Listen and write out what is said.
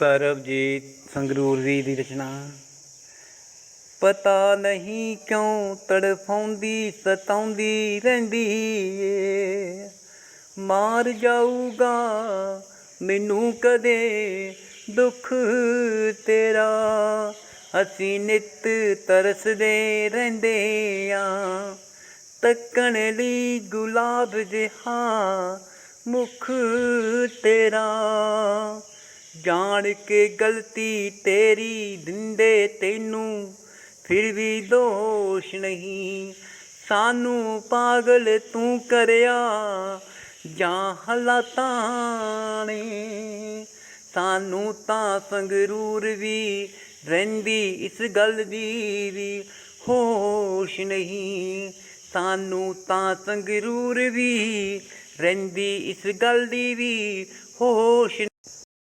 ਸਰਬਜੀਤ ਸੰਗਰੂਰੀ ਦੀ ਰਚਨਾ। ਪਤਾ ਨਹੀਂ ਕਿਉਂ ਤੜਫਾਉਂਦੀ, ਸਤਾਉਂਦੀ ਰਹਿੰਦੀ ਏ। ਮਾਰ ਜਾਊਗਾ ਮੈਨੂੰ ਕਦੇ ਦੁੱਖ ਤੇਰਾ। ਅਸੀਂ ਨਿਤ ਤਰਸਦੇ ਰਹਿੰਦੇ ਆ। ਤੱਕਣ ਲਈ ਗੁਲਾਬ ਜਿਹਾ ਮੁਖ ਤੇਰਾ। ਜਾਣ ਕੇ ਗਲਤੀ ਤੇਰੀ ਦਿੰਦੇ ਤੈਨੂੰ, ਫਿਰ ਵੀ ਦੋਸ਼ ਨਹੀਂ। ਸਾਨੂੰ ਪਾਗਲ ਤੂੰ ਕਰਿਆ, ਜਾਂ ਹਾਲਾਤਾਂ ਨੇ। ਸਾਨੂੰ ਤਾਂ ਸੰਗਰੂਰ ਵੀ ਰਹਿੰਦੀ, ਇਸ ਗੱਲ ਦੀ ਵੀ ਹੋਸ਼ ਨਹੀਂ। ਸਾਨੂੰ ਤਾਂ ਸੰਗਰੂਰ ਵੀ ਰਹਿੰਦੀ, ਇਸ ਗੱਲ ਦੀ ਵੀ ਹੋ